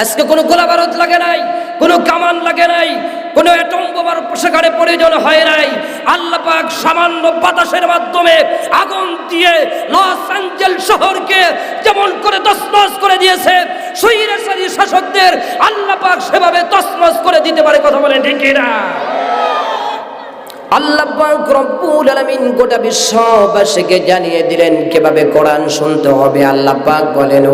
আজকে কোনো গোলাবারত লাগে নাই, কোনো কামান লাগে নাই, কোনো অ্যাটম বোমার সেখানে প্রয়োজন হয় নাই। আল্লাহ পাক সামান্য বাতাসের মাধ্যমে আগুন দিয়ে লস অ্যাঞ্জেল শহরকে যেমন করে তছনছ করে দিয়েছে সুইরেশারী শাসকদের আল্লাহ পাক সেভাবে তছনছ করে দিতে পারে কথা বলেন ঠিক না রব্বুল গোটা বিশ্ববাসীকে জানিয়ে দিলেন, কীভাবে কোরআন শুনতে হবে? আল্লাহ বলেন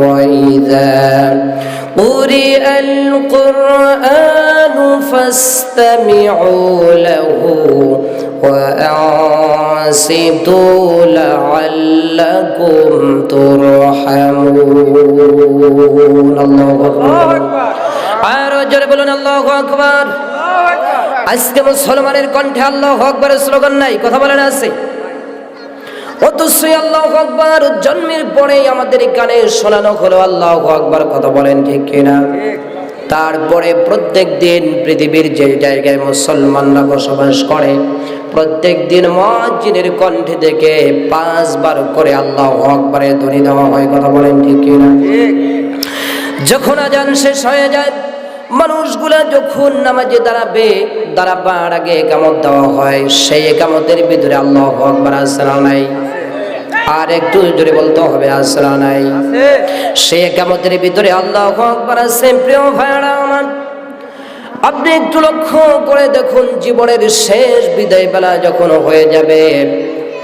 কুরিআল কুরআন ফাসতামিউ লাহু وأنصتوا لعلكم ترحمون الله أكبر আর জোরে বলুন আল্লাহু আকবার আজকে মুসলমানের কণ্ঠে আল্লাহ আকবরের স্লোগান নাই কথা বলেন আছে অতস্যই আল্লাহ আকবর, জন্মের পরেই আমাদের কানে শোনানো হলো আল্লাহ আকবর, কথা বলেন ঠিক কিনা? তারপরে প্রত্যেক দিন পৃথিবীর যে জায়গায় মুসলমানরা বসবাস করে প্রত্যেক দিন মসজিদের কণ্ঠে থেকে পাঁচবার করে আল্লাহ আকবরের ধ্বনি দেওয়া হয়, কথা বলেন ঠিক কিনা? যখন আজান শেষ হয়ে যায়, মানুষগুলা যখন নামাজে দাঁড়াবে, দাঁড়াবার আগে একামত দেওয়া হয়, সেই একামতের ভিতরে আল্লাহ আকবর আসরা নাই? আর একটু জোরে বলতে হবে আসরা নাই। সে একামতের ভিতরে আল্লাহ আকবর আছে প্রিয় ভাইয়ারা আমার। আপনি একটু লক্ষ্য করে দেখুন জীবনের শেষ বিদায় বেলা যখন হয়ে যাবে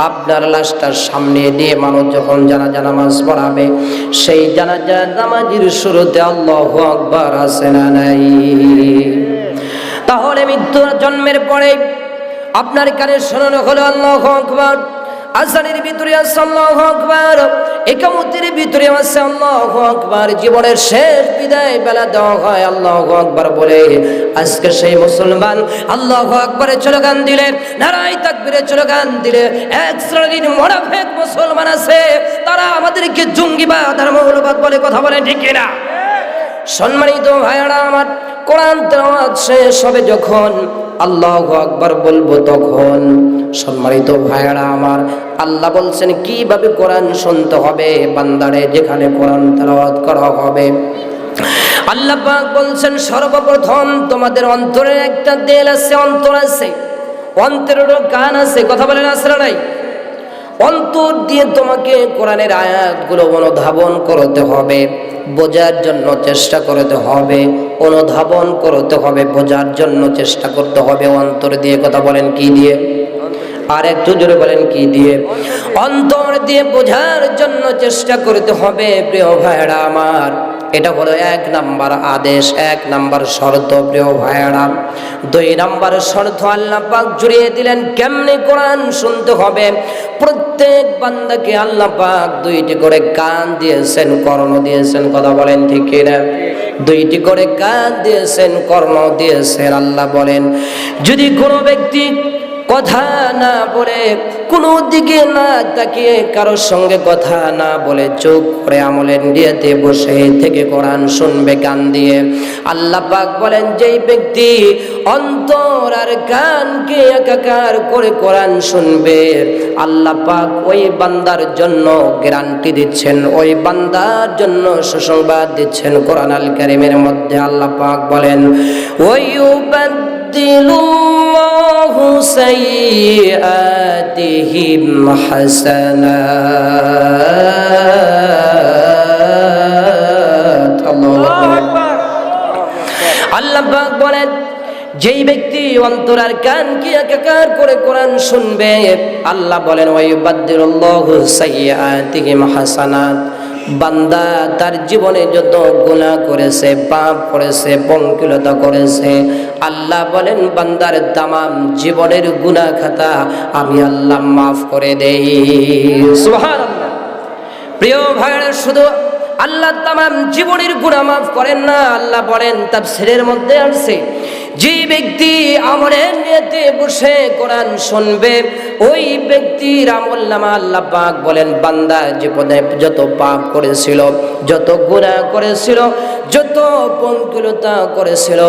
আপনার লাশটার সামনে দিয়ে মানুষ যখন জানাজা নামাজ পড়াবে সেই জানাজা নামাজের শুরুতে আল্লাহ আকবার আছে না নাই? তাহলে মৃত্যুর জন্মের পরে আপনার কানে শোনানো হলো আল্লাহ আকবার। আসানের ভিতরে আছে আল্লাহ আকবার, একামতের ভিতরে আছে আল্লাহ আকবার, জীবনের শেষ বিদায় বেলা দেওয়া হয় আল্লাহ আকবার বলে। আজকে সেই মুসলমান আল্লাহ আকবরে গান দিলে নারাই তাকবিরে গান দিলে, এক শ্রেণির মোনাফেক মুসলমান আছে, তারা আমাদেরকে জঙ্গিবাদ আর মৌলবাদ বলে কথা বলে ঠিক কিনা? সম্মানিত ভাইয়ারা আমার কোরআন তেলাওয়াত শেষ হবে যখন আল্লাহ আকবার বলব তখন। সম্মানিত ভাইয়ারা আমার, আল্লাহ বলছেন, কীভাবে কোরআন শুনতে হবে বান্দারে যেখানে কোরআন তেলাওয়াত করা হবে? আল্লাহ পাক বলছেন, সর্বপ্রথম তোমাদের অন্তরে একটা দেল আছে, অন্তর আছে। অন্তরেরও গান আছে। কথা বলেন আসলে নাই? অন্তর দিয়ে তোমাকে কোরআনের আয়াতগুলো অনুধাবন করতে হবে, বোঝার জন্য চেষ্টা করতে হবে, অনুধাবন করতে হবে, বোঝার জন্য চেষ্টা করতে হবে। অন্তর দিয়ে কথা বলেন কি দিয়ে? আর একটু জোরে বলেন কি দিয়ে? অন্তর দিয়ে বোঝার জন্য চেষ্টা করতে হবে, প্রিয় ভাইরা আমার। এটা হলো এক নাম্বার আদেশ, এক নাম্বার শর্ত, প্রিয় ভাইয়ারা। দুই নাম্বার শর্ত, আল্লাহ পাক জুড়িয়ে দিলেন, কেমনি কোরআন শুনতে হবে? প্রত্যেক বান্দাকে আল্লাহ পাক দুইটি করে কান দিয়েছেন, কর্ণ দিয়েছেন, কথা বলেন ঠিক কিনা? দুইটি করে কান দিয়েছেন, কর্ণ দিয়েছেন, আল্লাহ বলেন, যদি কোনো ব্যক্তি কথা না বলে কোনো দিকে না তাকিয়ে কারোর সঙ্গে কথা না বলে চোখ করে আমলের দিয়েতে বসে থেকে কোরআন শুনবে কান দিয়ে। আল্লাহ পাক বলেন, যেই ব্যক্তি অন্তর আর কানকে একাকার করে কোরআন শুনবে, আল্লাহ পাক ওই বান্দার জন্য গ্যারান্টি দিচ্ছেন, ওই বান্দার জন্য সুসংবাদ দিচ্ছেন কোরআন আল কারিমের মধ্যে। আল্লাহ পাক বলেন ওই يبدل الله سيئاتهم حسنات الله أكبر আল্লাহ পাক বলেন যেই ব্যক্তি অন্তর আর কান কি একাকার করে কোরআন শুনবে আল্লাহ বলেন ওয়াইবাদদিরুল্লাহু সাইয়্যাতিহিম হাসানাত বান্দা তার জীবনে যত গুণা করেছে, পাপ করেছে, পঙ্কিলতা করেছে, আল্লাহ বলেন, বান্দার তামাম জীবনের গুণা খাতা আমি আল্লাহ মাফ করে দেই। প্রিয় ভাইরা শুধু আল্লাহ তামাম জীবনের গুণা মাফ করেন না, আল্লাহ বলেন তার ছেলের মধ্যে আসছে যে ব্যক্তি আমলের নিয়েতে বসে কোরআন শুনবে, ওই ব্যক্তির আমল নামা আল্লাহ পাক বলেন, বান্দা যে পদে যত পাপ করেছিল, যত গুণা করেছিল, যত পঙ্কুলতা করেছিল,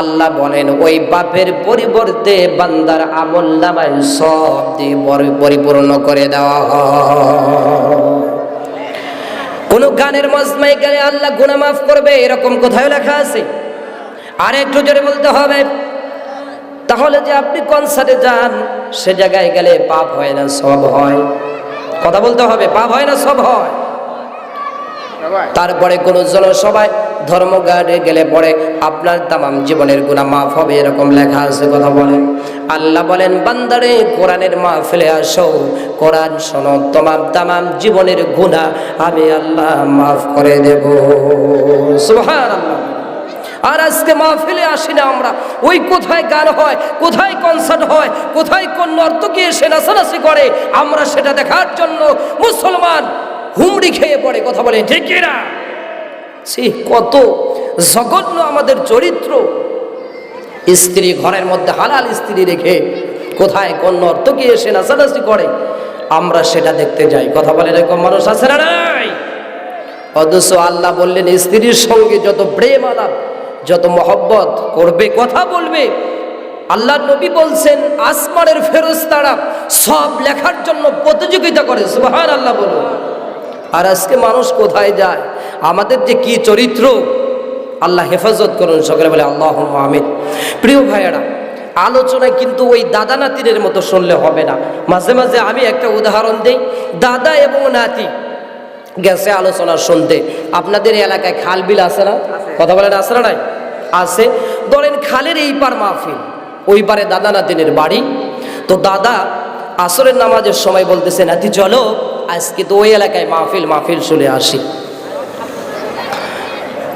আল্লাহ বলেন, ওই পাপের পরিবর্তে বান্দার আমল নামায় সব দিয়ে পরিপূর্ণ করে দেওয়া কোন গানের মজমাই গেলে আল্লাহ গুনাহ মাফ করবে, এরকম কোথায় লেখা আছে। আর একটু জোরে বলতে হবে। তাহলে যে আপনি কনসার্টে যান, সে জায়গায় গেলে পাপ হয় না, সব হয়। কথা বলতে হবে, পাপ হয় না, সব হয়। তারপরে কোন জনসভায় ধর্মঘাটে গেলে পরে আপনার তামাম জীবনের গুণা মাফ হবে, এরকম লেখা আছে, কথা বলেন আল্লাহ বলেন, বান্দারে, কোরআনের মা ফেলে আসো, কোরআন শোনো, তোমার তামাম জীবনের গুণা আমি আল্লাহ মাফ করে দেব। সুবহান আল্লাহ আর আজকে মাহফিলে আসি না আমরা। ওই কোথায় গান হয়, কোথায় কনসার্ট হয়, কোথায় কোন নর্তকী এসে নাচানাচি করে, আমরা সেটা দেখার জন্য মুসলমান হুমড়ি খেয়ে পড়ে, কথা বলে ঠিক না সে কত জঘন্য আমাদের চরিত্র। স্ত্রী ঘরের মধ্যে হালাল স্ত্রী রেখে কোথায় কোন নর্তকী এসে নাচানাচি করে, আমরা সেটা দেখতে যাই, কথা বলে এরকম মানুষ আছে না নাই? অথচ আল্লাহ বললেন, স্ত্রীর সঙ্গে যত প্রেম আলাপ যত মহব্বত করবে কথা বলবে। আল্লাহ নবী বলছেন আসমানের ফেরস্তারা সব লেখার জন্য প্রতিযোগিতা করে সুবাহান আল্লাহ বলুন। আর আজকে মানুষ কোথায় যায়? আমাদের যে কি চরিত্র? আল্লাহ হেফাজত করুন সকলে বলে আল্লাহ আমিন। প্রিয় ভাইয়েরা আলোচনায় কিন্তু ওই দাদা নাতিনের মতো শুনলে হবে না। মাঝে মাঝে আমি একটা উদাহরণ দিই দাদা এবং নাতি গেছে আলোচনা শুনতে। আপনাদের এলাকায় খাল বিল আছে না? কথা বলেন আছে না নাই? আছে। ধরেন খালের এই পার মাহফিল, ওই পারে দাদা নাতিনের বাড়ি। তো দাদা আসরের নামাজের সময় বলতেছে, নাতি, চলো, আজকে তো ওই এলাকায় মাহফিল মাহফিল চলে আসি।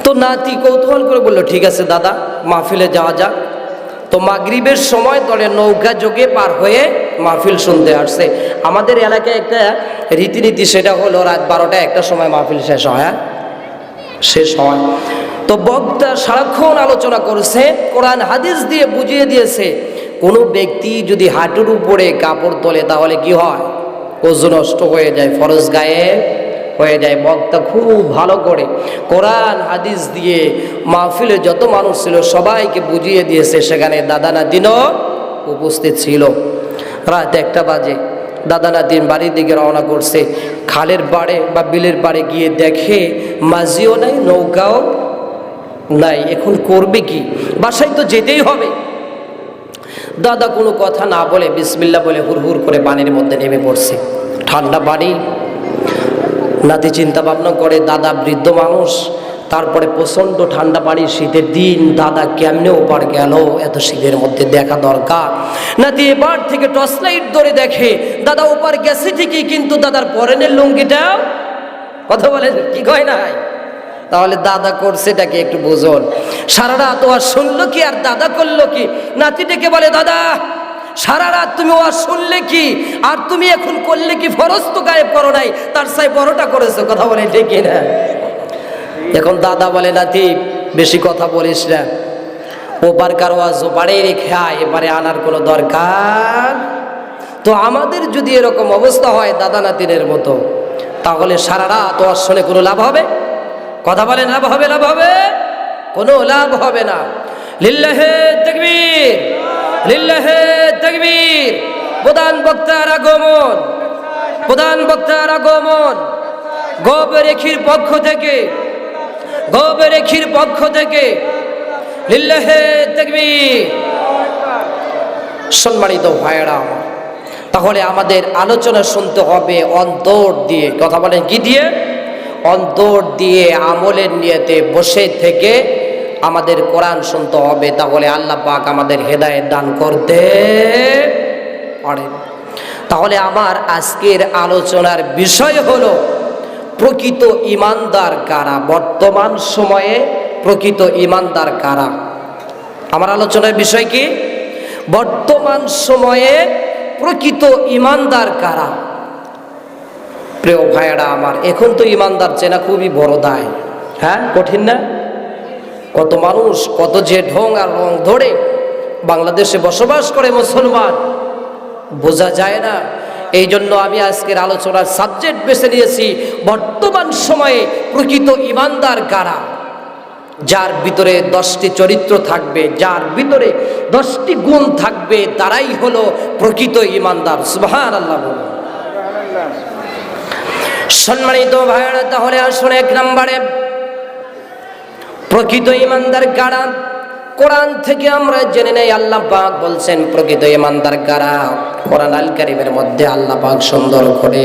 তো নাতি কৌতূহল করে বলল, ঠিক আছে দাদা, মাহফিলে যাওয়া যাক। তো মাগরিবের সময় দলে নৌকা যোগে পার হয়ে মাহফিল শুনতে আসছে। আমাদের এলাকায় একটা রীতিনীতি, সেটা হলো রাত বারোটা, একটা সময় মাহফিল শেষ হয় হ্যাঁ? শেষ হয়। তো বক্তা সারাক্ষণ আলোচনা করছে, কোরআন হাদিস দিয়ে বুঝিয়ে দিয়েছে, কোনো ব্যক্তি যদি হাঁটুর উপরে কাপড় তোলে তাহলে কি হয়? ওজু নষ্ট হয়ে যায়, ফরজ গায়ে হয়ে যায়, বক্তা খুব ভালো করে কোরআন হাদিস দিয়ে মাহফিলে যত মানুষ ছিল সবাইকে বুঝিয়ে দিয়েছে, সেখানে দাদা নাতিনও উপস্থিত ছিল। রাত একটা বাজে, দাদা নাতিন বাড়ির দিকে রওনা করছে, খালের পাড়ে বা বিলের পাড়ে গিয়ে দেখে মাঝিও নাই, নৌকাও নাই, এখন করবে কি? বাসায় তো যেতেই হবে। দাদা কোনো কথা না বলে বিসমিল্লা বলে হুর হুড় করে পানির মধ্যে নেমে পড়ছে। ঠান্ডা পানি। নাতি চিন্তা ভাবনা করে, দাদা বৃদ্ধ মানুষ, তারপরে প্রচণ্ড ঠান্ডা পানি, শীতের দিন, দাদা কেমনে ওপার গেল? এত শীতের মধ্যে দেখা দরকার। নাতি এবার থেকে টর্চ লাইট ধরে দেখে, দাদা ওপার গেছে ঠিকই, কিন্তু দাদার পরেনের লুঙ্গিটা, কথা বলেন, কি কয় নাই তাহলে দাদা করছে এটাকে একটু বুঝুন। সারা রাত ও আর শুনলো কি আর দাদা করল কি? নাতি ডেকে বলে, দাদা, সারা রাত তুমি ওয়াজ শুনলে কি? আর তুমি এখন করলে কি? ফরজ তো গায়েব করো নাই। তার সাই বড়টা করেছ। কথা বলে ডেকে না? এখন দাদা বলে, নাতি, বেশি কথা বলিস না। ওপার কারও আজ ওপারে রেখে আয় এবারে আনার কোনো দরকার? তো আমাদের যদি এরকম অবস্থা হয় দাদা নাতিনের মতো, তাহলে সারা রাত ওয়াজ শুনে কোনো লাভ হবে? কথা বলে লাভ হবে লাভ হবে। কোনো লাভ হবে না। লিল্লাহে তাকবীর লিল্লাহে তাকবীর। প্রধান বক্তার আগমন, প্রধান বক্তার আগমন। গোবরেখির পক্ষ থেকে গোবরেখির পক্ষ থেকে লিল্লাহে তাকবীর। সম্মানিত ভাইয়েরা তাহলে আমাদের আলোচনা শুনতে হবে অন্তর দিয়ে। কথা বলেন কি দিয়ে? অন্তর দিয়ে আমলের নিয়েতে বসে থেকে আমাদের কোরআন শুনতে হবে, তাহলে আল্লাহ পাক আমাদের হেদায়েত দান করতে পারেন। তাহলে আমার আজকের আলোচনার বিষয় হলো, প্রকৃত ইমানদার কারা? বর্তমান সময়ে প্রকৃত ইমানদার কারা? আমার আলোচনার বিষয় কি? বর্তমান সময়ে প্রকৃত ইমানদার কারা? প্রিয় ভাইয়েরা আমার, এখন তো ইমানদার চেনা খুবই বড় দায়। হ্যাঁ? কঠিন না? কত মানুষ, কত যে ঢং আর রং ধরে বাংলাদেশে বসবাস করে মুসলমান, বোঝা যায় না। এই জন্য আমি আজকের আলোচনার সাবজেক্ট বেছে নিয়েছি, বর্তমান সময়ে প্রকৃত ইমানদার কারা? যার ভিতরে দশটি চরিত্র থাকবে, যার ভিতরে দশটি গুণ থাকবে, তারাই হলো প্রকৃত ইমানদার। সুবহান আল্লাহ সম্মানিত ভাইয়েরা, তাহলে আসুন এক নম্বরে। প্রকৃত ইমানদার কারা? কোরআন থেকে আমরা জেনে নেই, আল্লাহ পাক বলছেন, প্রকৃত ইমানদার কারা? কোরআন আল কারিমের মধ্যে আল্লাহ পাক সুন্দর করে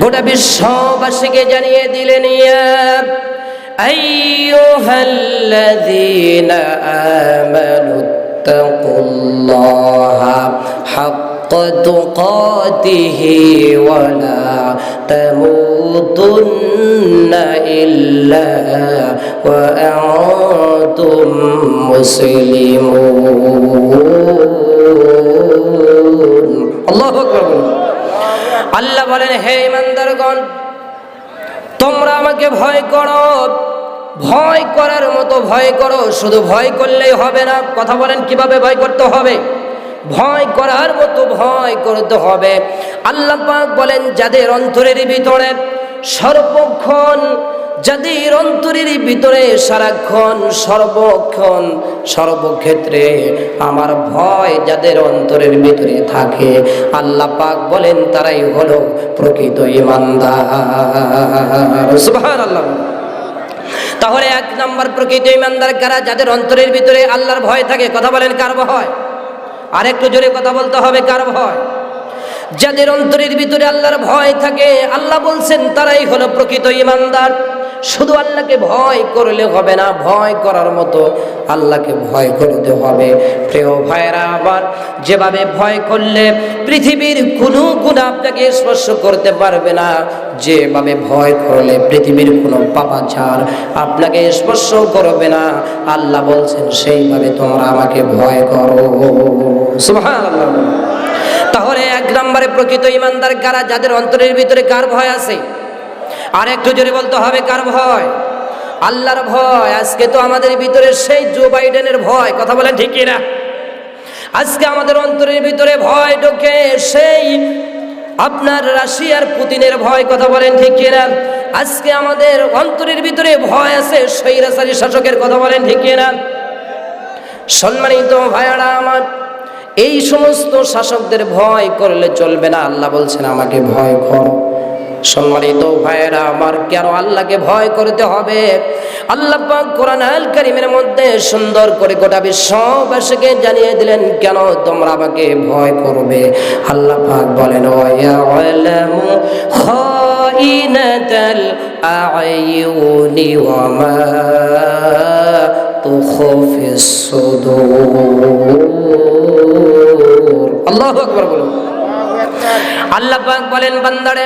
গোটা বিশ্ববাসীকে জানিয়ে দিলেন, ইয়া আইয়ুহাল্লাযীনা আমানু তাকুল্লাহা হাক্কা تقاته ولا تموتن إلا وأنتم مسلمون الله أكبر আল্লাহ বলেন হে ইমানদারগণ তোমরা আমাকে ভয় করো ভয় করার মতো ভয় করো শুধু ভয় করলেই হবে না কথা বলেন কিভাবে ভয় করতে হবে ভয় করার মতো ভয় করতে হবে। আল্লাহ পাক বলেন, যাদের অন্তরের ভিতরে সর্বক্ষণ, যাদের অন্তরের ভিতরে সারাক্ষণ সর্বক্ষণ, সর্বক্ষেত্রে আমার ভয় যাদের অন্তরের ভিতরে থাকে, আল্লাহ পাক বলেন, তারাই হলো প্রকৃত ইমানদার। সুবহানাল্লাহ। তাহলে এক নম্বর প্রকৃত ইমানদার কারা? যাদের অন্তরের ভিতরে আল্লাহর ভয় থাকে, কথা বলেন কার ভয়? আর একটু জোরে কথা বলতে হবে, কার ভয়? যাদের অন্তরের ভিতরে আল্লাহর ভয় থাকে, আল্লাহ বলছেন, তারাই হলো প্রকৃত ইমানদার। শুধু আল্লাহকে ভয় করলে হবে না, ভয় করার মতো আল্লাহকে ভয় করতে হবে। প্রিয় ভাইরা আবার যেভাবে ভয় করলে পৃথিবীর কোনো গুণ আপনাকে স্পর্শ করতে পারবে না, যেভাবে ভয় করলে পৃথিবীর কোনো পাপাচার আপনাকে স্পর্শ করবে না, আল্লাহ বলছেন, সেইভাবে তোমরা আমাকে ভয় করো। তাহলে এক নম্বরে প্রকৃত ইমানদার কারা? যাদের অন্তরের ভিতরে কার ভয় আছে? আর একটু জোরে বলতে হবে, কার ভয়? আল্লাহর ভয়। আজকে তো আমাদের ভিতরে সেই জো বাইডেনের ভয়। কথা বলেন ঠিক না আজকে আমাদের অন্তরের ভিতরে ভয় ঢোকে সেই আপনার রাশিয়ার পুতিনের ভয়। কথা বলেন ঠিক কিনা? আজকে আমাদের অন্তরের ভিতরে ভয় আছে স্বৈরাচারী শাসকের। কথা বলেন ঠিক কিনা? সম্মানিত ভাইয়ারা আমার, এই সমস্ত শাসকদের ভয় করলে চলবে না। আল্লাহ বলছেন, আমাকে ভয় কর। সম্মানিত ভাইয়েরা, আমার কেন আল্লাহকে ভয় করতে হবে? আল্লাহ কোরআন আল কারিমের মধ্যে সুন্দর করে গোটা বিশ্ববাসীকে জানিয়ে দিলেন, কেন তোমরা আমাকে ভয় করবে? আল্লাহ পাক বলেন আল্লাহু আকবার বলুন। আল্লাহ পাক বলেন, বান্দারে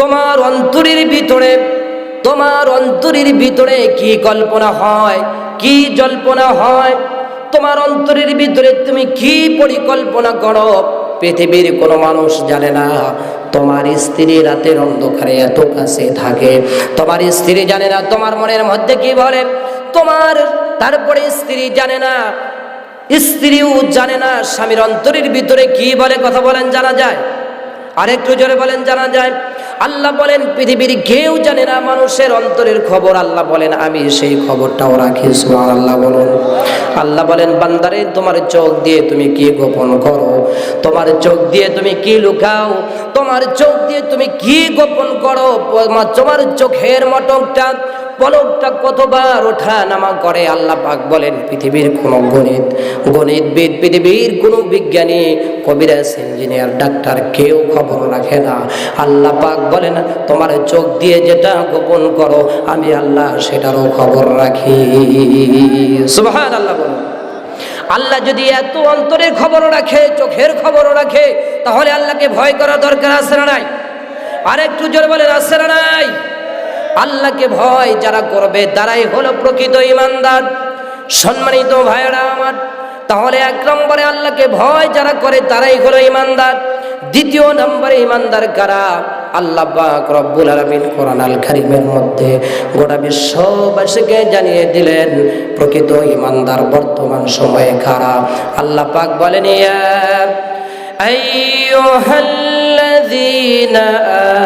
তোমার অন্তরের ভিতরে, তোমার অন্তরের ভিতরে কি কল্পনা হয়? কি জল্পনা হয়? তোমার অন্তরের ভিতরে তুমি কি পরিকল্পনা করো? পৃথিবীর কোনো মানুষ জানে না। তোমার স্ত্রী রাতের অন্ধকারে এত কাছে থাকে। তোমার স্ত্রী জানে না, তোমার মনের মধ্যে কি বলে? তোমার তারপরে স্ত্রী জানে না। স্ত্রীও জানে না স্বামীর অন্তরের ভিতরে কি বলে কথা বলেন জানা যায়। আরেকটু জোরে বলেন জানা যায়, আল্লাহ বলেন, পৃথিবীর কেউ জানে না মানুষের অন্তরের খবর। আল্লাহ বলেন, আমি সেই খবরটাও রাখি আল্লাহ বলুন। আল্লাহ বলেন, বান্দারে, তোমার চোখ দিয়ে তুমি কি গোপন করো? তোমার চোখ দিয়ে তুমি কি লুকাও? তোমার চোখ দিয়ে তুমি কি গোপন করো? তোমার চোখের মটকটা পলকটা কতবার ওঠা নামা করে আল্লাহ পাক বলেন, পৃথিবীর কোনো গণিত, গণিতবিদ, পৃথিবীর কোনো বিজ্ঞানী, কবিরাজ, ইঞ্জিনিয়ার, ডাক্তার কেউ খবর রাখে না। আল্লাহ পাক বলেন, তোমার চোখ দিয়ে যেটা গোপন করো, আমি আল্লাহ সেটারও খবর রাখি। সুবহান আল্লাহ বলুন। আল্লাহ যদি এত অন্তরের খবর রাখে, চোখের খবর রাখে, তাহলে আল্লাহকে ভয় করা দরকার আছে না নাই? আরেকটু জোরে বলেন, আছে না নাই? আল্লাহকে ভয় যারা করবে, তারাই হলো প্রকৃত ইমানদার সম্মানিত ভাইয়েরা আমার, তাহলে এক নম্বরে আল্লাহকে ভয় যারা করে, তারাই হলো ইমানদার দ্বিতীয় নম্বরে ইমানদার কারা? আল্লাহ রব্বুল আলামিন কোরআন আল কারীমের মধ্যে গোটা বিশ্ববাসীকে জানিয়ে দিলেন, প্রকৃত ইমানদার বর্তমান সময়ে কারা? আল্লাহ পাক বলেন, ইয়া আইয়ুহাল্লাযী الذين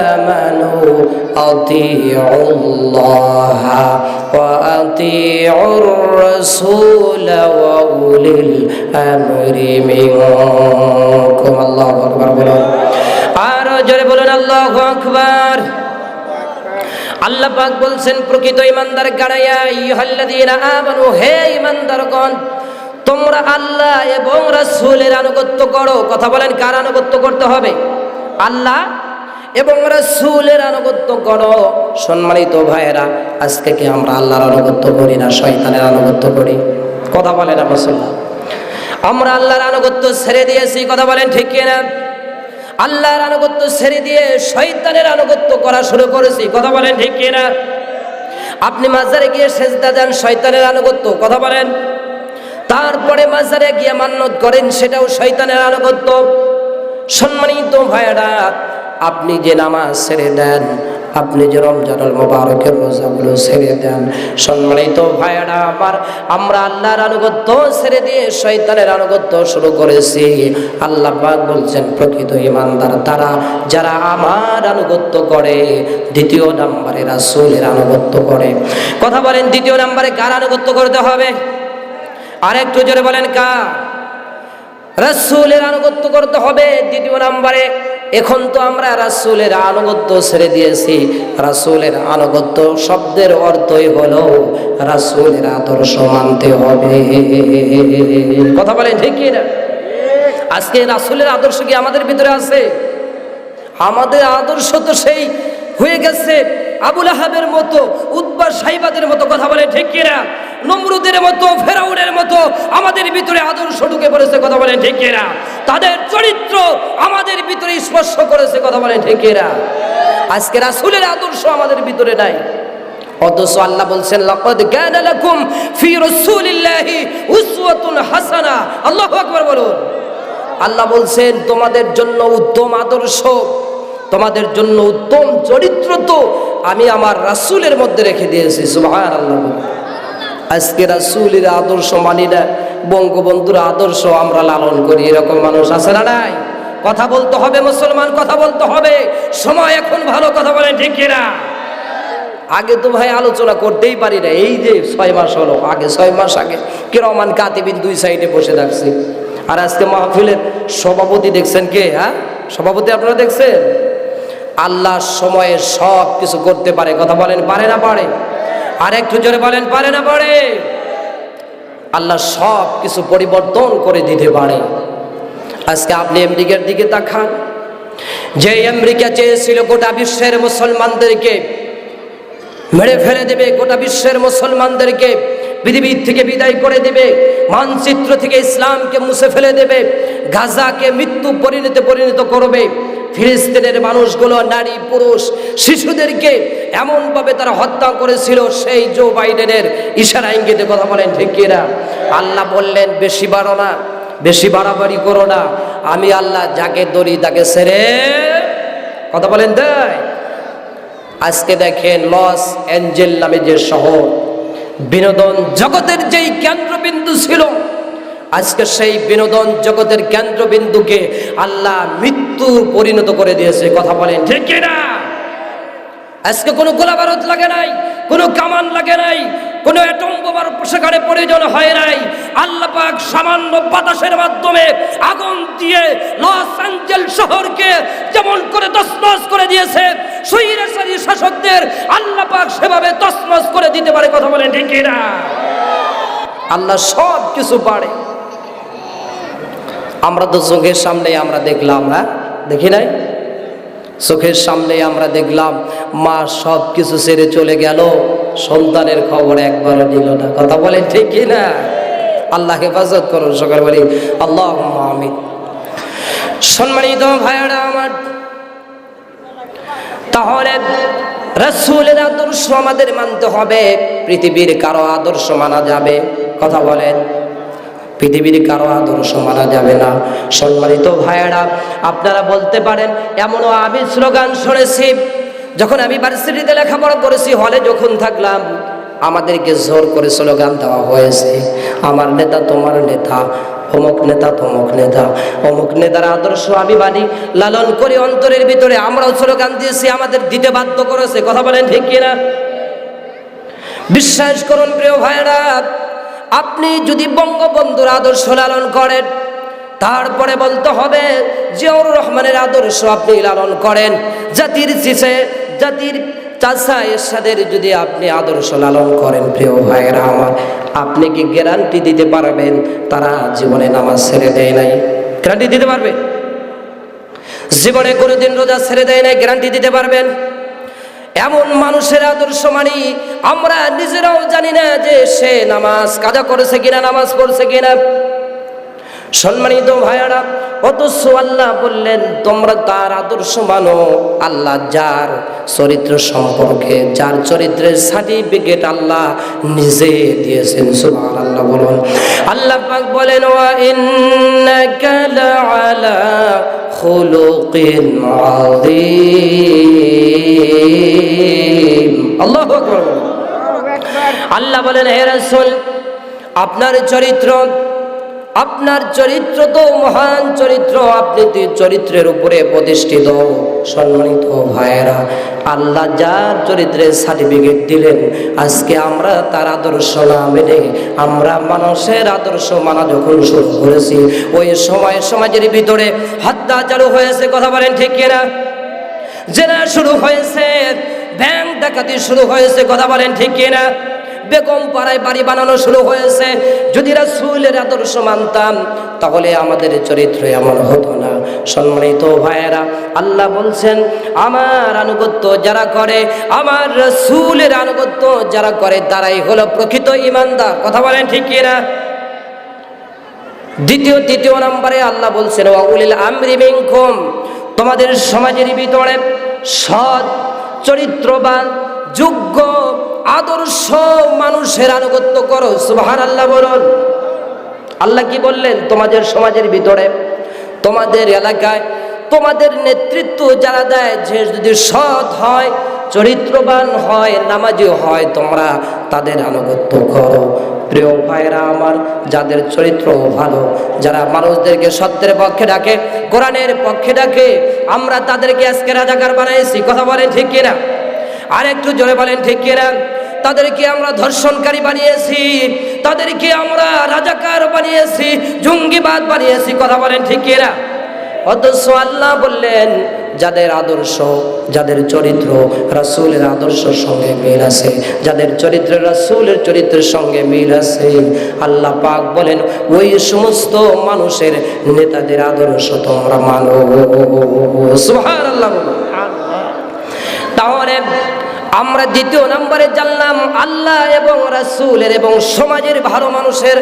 آمنوا أطيعوا الله وأطيعوا الرسول وأولي الأمر منكم الله أكبر বলুন আর জোরে বলুন আল্লাহ আকবার আল্লাহ পাক বলছেন প্রকৃত ইমানদার গাড়াইয়া ইহাল্লাযীনা আমানু হে ইমানদারগণ তোমরা আল্লাহ এবং রাসূলের আনুগত্য করো কথা বলেন কার আনুগত্য করতে হবে আল্লাহ এবং রাসূলের আনুগত্য করো। সম্মানিত ভাইয়েরা, আজকে কি আমরা আল্লাহর আনুগত্য করি না শয়তানের আনুগত্য করি? কথা বলেন মুসলমান আমরা আল্লাহর আনুগত্য ছেড়ে দিয়েছি, কথা বলেন ঠিক কিনা? আল্লাহর আনুগত্য ছেড়ে দিয়ে শয়তানের আনুগত্য করা শুরু করেছি, কথা বলেন ঠিক কিনা? আপনি মাজারে গিয়ে সেজদা দেন, শয়তানের আনুগত্য, কথা বলেন। তারপরে মাজারে গিয়ে মান্যত করেন, সেটাও শয়তানের আনুগত্য। সম্মানিত ভাইয়েরা, আপনি যে নামাজ ছেড়ে দেন, আপনি যে রমজানুল মোবারকের রোজাগুলো ছেড়ে দেন, সম্মানিত ভাইয়েরা আমার, আমরা আল্লাহর আনুগত্য ছেড়ে দিয়ে শয়তানের আনুগত্য শুরু করেছি। আল্লাহ পাক বলছেন, প্রকৃত ইমানদার তারা, যারা আমার আনুগত্য করে, দ্বিতীয় নাম্বারে রাসূলের আনুগত্য করে। কথা বলেন, দ্বিতীয় নাম্বারে কার আনুগত্য করতে হবে? আরেকটু জোরে বলেন, কার? রাসূলের আনুগত্য করতে হবে। দ্বিতীয় নাম্বারে, এখন তো আমরা রাসূলের আনুগত্য ছেড়ে দিয়েছি। রাসূলের আনুগত্য শব্দের অর্থই হলো রাসূলের আদর্শ মানতে হবে। কথা বলেন ঠিক না আজকে রাসূলের আদর্শ কি আমাদের ভিতরে আছে? আমাদের আদর্শ তো সেই হয়ে গেছে। আবুল আহাবের মতো উদ্বার সাইবাদের মতো কথা বলে, ঠিক কিনা? নমরুদের মতো, ফেরাউনের মতো আমাদের ভিতরে আদর্শ ঢুকে পড়েছে কথা বলে, ঠিক কিনা? তাদের চরিত্র আমাদের ভিতরে স্পর্শ করেছে কথা বলে, ঠিক কিনা? আজকে রাসূলের আদর্শ আমাদের ভিতরে নাই। অথচ আল্লাহ বলছেন, লাকাদ কানা লাকুম ফি রাসূলিল্লাহি উসওয়াতুন হাসানা। আল্লাহু আকবার বলুন। আল্লাহ বলছেন, তোমাদের জন্য উত্তম আদর্শ তোমাদের জন্য উত্তম চরিত্র তো আমি আমার রাসূলের মধ্যে রেখে দিয়েছি সুবহান আল্লাহ আজকে রাসূলের আদর্শ মানি না, বঙ্গবন্ধুর আদর্শ আমরা লালন করি, এরকম মানুষ আছে না নাই? কথা বলতে হবে, মুসলমান কথা বলতে হবে, সময় এখন ভালো, কথা বলে ঠিক কিনা? আগে তো ভাই আলোচনা করতেই পারি না, এই যে ছয় মাস হলো, আগে ছয় মাস আগে কিরমান কাতিবিন দুই সাইডে বসে থাকছি। আর আজকে মাহফিলের সভাপতি দেখছেন কে হ্যাঁ? সভাপতি আপনারা দেখছেন? আল্লাহ সময়ে সব কিছু করতে পারে। কথা বলেন, পারে না পারে? আর একটু জোরে বলেন, পারে না পারে? আল্লাহ সব কিছু পরিবর্তন করে দিতে পারে। আজকে আপনি আমেরিকার দিকে তাকান। যে আমেরিকা চেয়েছিল গোটা বিশ্বের মুসলমানদেরকে মেরে ফেলে দেবে, গোটা বিশ্বের মুসলমানদেরকে পৃথিবীর থেকে বিদায় করে দেবে, মানচিত্র থেকে ইসলামকে মুছে ফেলে দেবে, গাজাকে মৃত্যু পরিণত পরিণত করবে ফিলিস্তিনের মানুষগুলো নারী, পুরুষ, শিশুদেরকে এমনভাবে তারা হত্যা করেছিল, সেই জো বাইডেনের ইশারা ইঙ্গিতে কথা বলেন, ঠিক কিনা আল্লাহ বললেন, বেশি বাড়ো না, বেশি বাড়াবাড়ি করো না। আমি আল্লাহ যাকে দড়ি তাকে সেরে কথা বলেন দেয় আজকে দেখেন, লস অ্যাঞ্জেল নামে যে শহর, বিনোদন জগতের যেই কেন্দ্রবিন্দু ছিল আজকে সেই বিনোদন জগতের কেন্দ্রবিন্দুকে আল্লাহ মৃত্যু পরিণত করে দিয়েছে, কথা বলেন ঠিক কিনা? আজকে কোনো গোলাবারত লাগে নাই, কোনো কামান লাগে নাই, কোনো অ্যাটম বোমার সেখানে প্রয়োজন হয় নাই। আল্লাহ পাক সামান্য বাতাসের মাধ্যমে আগুন দিয়ে লস অ্যাঞ্জেল শহরকে যেমন করে তছনছ করে দিয়েছে সৈরাসারি শাসকদের আল্লাহ পাক সেভাবে তছনছ করে দিতে পারে, কথা বলেন ঠিক না আল্লাহ সব কিছু পারে। আমরা তো চোখের সামনে আমরা দেখলাম হ্যাঁ? দেখি নাই? চোখের সামনে আমরা দেখলাম, মা সব কিছু ছেড়ে চলে গেল। সন্তানের খবর একবারও নিল না। কথা বলেন ঠিক না? আল্লাহ হেফাজত করুন সকাল বলি আল্লাহ সম্মানিত ভাইয়ারা আমার, তাহলে রসুলের আদর্শ আমাদের মানতে হবে। পৃথিবীর কারও আদর্শ মানা যাবে। কথা বলেন। পৃথিবীর কারও আদর্শ মানা যাবে না। সম্মানিত ভাইয়েরা, আপনারা বলতে পারেন, এমনও আমি স্লোগান শুনেছি, যখন আমি ভার্সিটিতে লেখাপড়া করেছি, হলে যখন থাকলাম, আমাদেরকে জোর করে স্লোগান দেওয়া হয়েছে, আমার নেতা তোমার নেতা, অমুক নেতা তমুক নেতা, অমুক নেতার আদর্শ আমি মানি লালন করে অন্তরের ভিতরে আমরাও স্লোগান দিয়েছি, আমাদের দিতে বাধ্য করেছে। কথা বলেন ঠিক কিনা? বিশ্বাস করুন প্রিয় ভাইরা আপনি যদি বঙ্গবন্ধুর আদর্শ লালন করেন, তারপরে বলতে হবে জিয়াউর রহমানের আদর্শ আপনি লালন করেন। জাতির শিশে জাতির চাষা এরশাদের যদি আপনি আদর্শ লালন করেন, প্রিয় ভাইয়েরা আমার, আপনি কি গ্যারান্টি দিতে পারবেন? তারা জীবনে নামাজ ছেড়ে দেয় নাই। গ্যারান্টি দিতে পারবে? জীবনে কোনোদিন রোজা ছেড়ে দেয় নাই গ্যারান্টি দিতে পারবেন? এমন মানুষের আদর্শ মানি, আমরা নিজেরাও জানি না যে সে নামাজ কাজা করেছে কিনা, নামাজ পড়ছে কিনা। সম্মানিত ভাইয়ারা, অথচ আল্লাহ বললেন, তোমরা তার আদর্শ মানো? আল্লাহ যার চরিত্র সম্পর্কে, যার চরিত্রের সার্টিফিকেট আল্লাহ নিজে দিয়েছেন। সুবহান আল্লাহ বলুন। আল্লাহ বলেন, ওয়া লাআলা খুলুকিন আযীম الله أكبر আল্লাহ বলেন হে রাসূল আপনার চরিত্র আপনার চরিত্র তো মহান চরিত্র, আপনি চরিত্রের উপরে প্রতিষ্ঠিত। সম্মানিত ভাইয়েরা, আল্লাহ যার চরিত্রের সার্টিফিকেট দিলেন, আজকে আমরা তার আদর্শ না মেনে আমরা মানুষের আদর্শ মানা যখন শুরু করেছি, ওই সময় সমাজের ভিতরে হত্যা চালু হয়েছে, কথা বলেন ঠিক কিনা? জেনা শুরু হয়েছে, ব্যাংক ডাকাতি শুরু হয়েছে, কথা বলেন ঠিক কিনা? বেগম পাড়ায় বাড়ি বানানো শুরু হয়েছে। যদি রাসূলের আদর্শ মানতাম, তাহলে আমাদের চরিত্র এমন হতো না। সম্মানিত ভাইয়েরা, আল্লাহ বলছেন, আমার আনুগত্য যারা করে, আমার রসুলের আনুগত্য যারা করে, তারাই হলো প্রকৃত ইমানদার কথা বলেন ঠিক কিনা দ্বিতীয়, তৃতীয় নম্বরে আল্লাহ বলছেন ওয়াউলিল আমরি মিনকুম। তোমাদের সমাজের ভিতরে সৎ, চরিত্রবান, যোগ্য আদর্শ মানুষের আনুগত্য করো সুবহান আল্লাহ বলুন। আল্লাহ কি বললেন? তোমাদের সমাজের ভিতরে, তোমাদের এলাকায়, তোমাদের নেতৃত্ব যারা দেয়, যে যদি সৎ হয়, চরিত্রবান হয়, নামাজি হয়, তোমরা তাদের আনুগত্য করো। প্রিয় ভাইরা আমার, যাদের চরিত্র ভালো, যারা মানুষদেরকে সত্যের পক্ষে ডাকে, কোরআনের পক্ষে ডাকে, আমরা তাদেরকে আজকে রাজাকার বানাইছি। কথা বলেন ঠিক কিনা? আর একটু জোরে বলেন ঠিক কিনা? তাদেরকে আমরা ধর্ষণকারী বানিয়েছি, তাদেরকে আমরা রাজাকার বানিয়েছি, জঙ্গিবাদ বানিয়েছি, কথা বলেন ঠিক কিনা? অথচ আল্লাহ বললেন, যাদের আদর্শ, যাদের চরিত্র রাসূলের আদর্শের সঙ্গে মিল আছে, যাদের চরিত্র রাসূলের চরিত্রের সঙ্গে মিল আছে, আল্লাহ পাক বলেন, ওই সমস্ত মানুষের নেতাদের আদর্শ তোমরা মানো। বলুন। তাহলে আমরা দ্বিতীয় নম্বরে জানলাম আল্লাহ এবং রাসূলের এবং সমাজের ভালো মানুষের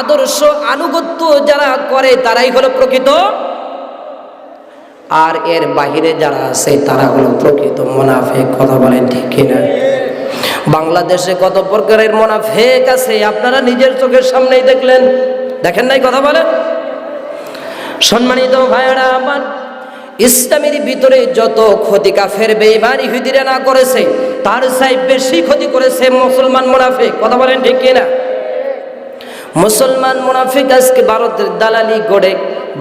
আদর্শ আনুগত্য যারা করে, তারাই হলো প্রকৃত। আর এর বাহিরে যারা আছে, তারা হলো প্রকৃত মোনাফেক, কথা বলেন ঠিক কিনা? বাংলাদেশে কত প্রকারের মোনাফেক আছে, আপনারা নিজের চোখের সামনেই দেখলেন। দেখেন নাই কথা বলেন? সম্মানিত ভাইয়েরা, আমার ইসলামের ভিতরে যত ক্ষতি কাফের বেইমান ইহুদিরা না করেছে, তার চাই বেশি ক্ষতি করেছে মুসলমান মুনাফিক। কথা বলেন ঠিক কিনা? মুসলমান মুনাফিক আজকে ভারতের দালালি গড়ে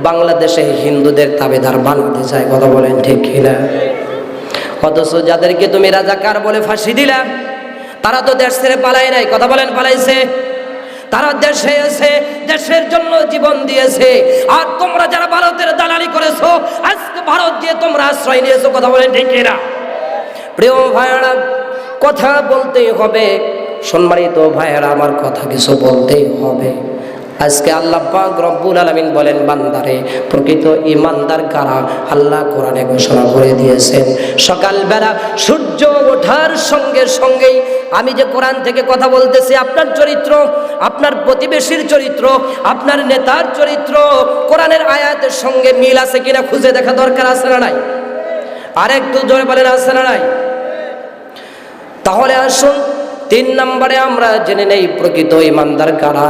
বাংলাদেশে হিন্দুদের তাবেদার বানাতে চায়। কথা বলেন ঠিক কিনা? অথচ যাদেরকে তুমি রাজাকার বলে ফাঁসি দিলা, তারা তো দেশ ছেড়ে পালায় নাই। কথা বলেন পালাইছে। তারা দেশে এসে দেশের জন্য জীবন দিয়েছে। আর তোমরা যারা ভারতের দালালি করেছ, আজকে ভারত দিয়ে তোমরা আশ্রয় নিয়েছো, কথা বলে ঢেকেরা প্রিয় ভাইয়েরা, কথা বলতেই হবে। সম্মানিত ভাইয়েরা, আমার কথা কিছু বলতেই হবে। আজকে আল্লাহ পাক রব্বুল আলামিন বলেন, বান্দারে, প্রকৃত ইমানদার কারা? আল্লাহ কোরআনে ঘোষণা করে দিয়েছেন। সকালবেলা সূর্য ওঠার সঙ্গে সঙ্গেই আমি যে কোরআন থেকে কথা বলতেছি, আপনার চরিত্র, আপনার প্রতিবেশীর চরিত্র, আপনার নেতার চরিত্র, কোরআনের আয়াতের সঙ্গে মিল আছে কিনা খুঁজে দেখা দরকার আছে না নাই? আরেকটু জোরে বলেন, আছে না নাই? তাহলে আসুন, তিন নম্বরে আমরা জেনে নেই, প্রকৃত ইমানদার কারা?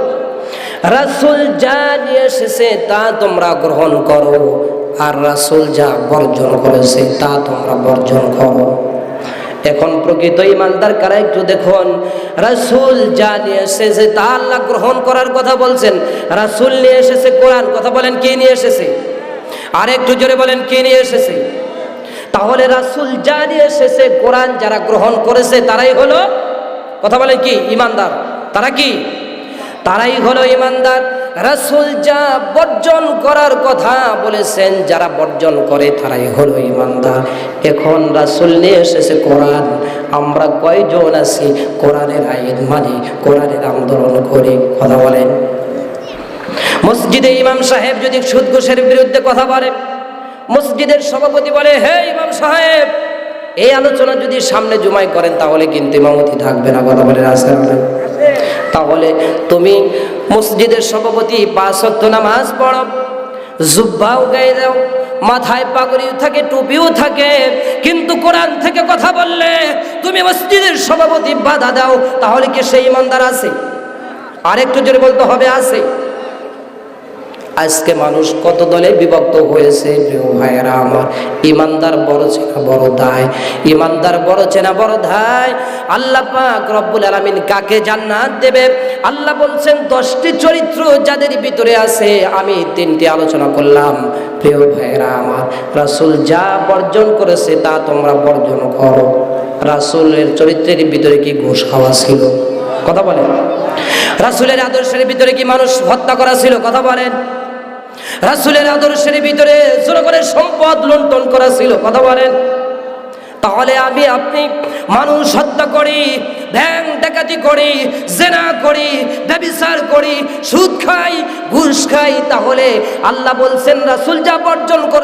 রাসূল যা নিয়ে এসেছে তা তোমরা গ্রহণ করো। আর রাসূল যা বর্জন করেছে তা তোমরা বর্জন করো। এখন প্রকৃত ইমানদার কারা একটু দেখুন। রাসূল যা নিয়ে এসেছে তা আল্লাহ গ্রহণ করার কথা বলছেন। রাসূল নিয়ে এসেছে কোরআন, কথা বলেন কে নিয়ে এসেছে? আর একটু জোরে বলেন কে নিয়ে এসেছে? তাহলে রাসূল যা নিয়ে এসেছে, কোরআন যারা গ্রহণ করেছে, তারাই হলো, কথা বলেন কি, ইমানদার। তারা কি? তারাই হলো ইমানদার। রাসূল যা বর্জন করার কথা বলেছেন, যারা বর্জন করে তারাই হলো ইমানদার। এখন রাসূল নিয়ে এসেছে কোরআন। আমরা কয়জন আছি? কোরআনের আইন মানি, কোরআনের আন্দোলন করি। কথা বলেন। মসজিদে ইমাম সাহেব যদি সুদ ঘুষের বিরুদ্ধে কথা বলে, মসজিদের সভাপতি বলে, হে ইমাম সাহেব, এই আলোচনা যদি সামনে জুমাই করেন, তাহলে কিন্তু ইমামতি থাকবে না। কথা বলে রাস্তায় তাহলে তুমি মসজিদের সভাপতি পাঁচ ওয়াক্ত নামাজ পড়ো। জুব্বাও গায়ে দাও, মাথায় পাগড়িও থাকে, টুপিও থাকে, কিন্তু কোরআন থেকে কথা বললে তুমি মসজিদের সভাপতি বাধা দাও, তাহলে কি সেই ইমানদার আছে? আরেকটু জোরে বলতে হবে, আছে। আজকে মানুষ কত দলে বিভক্ত হয়েছে, প্রিয় ভাইয়েরা আমার। ইমানদার বড় চেনা বড় দায়। ইমানদার বড় চেনা বড় দায়। আল্লাহ পাক রব্বুল আলামিন কাকে জান্নাত দেবে? আল্লাহ বলছেন, দশটি চরিত্র যাদের ভিতরে আছে, আমি তিনটি আলোচনা করলাম। প্রিয় ভাইয়েরা আমার, রাসূল যা বর্জন করেছে, তা তোমরা বর্জন করো। রাসূলের চরিত্রের ভিতরে কি ঘুষ খাওয়া ছিল? কথা বলেন। রাসূলের আদর্শের ভিতরে কি মানুষ হত্যা করা ছিল? কথা বলেন। রাসূলের আদর্শের ভিতরে জনগণের সম্পদ লুণ্ঠন করা ছিল। কথা বলেন। তাহলে আমি আপনি মানুষ হত্যা করি, ব্যাং ডাকাতি করি, জেনা করি, ব্যবিচার করি, সুদ খাই, ঘুষ খাই, তাহলে আল্লাহ বলছেন, রাসুল যা বর্জন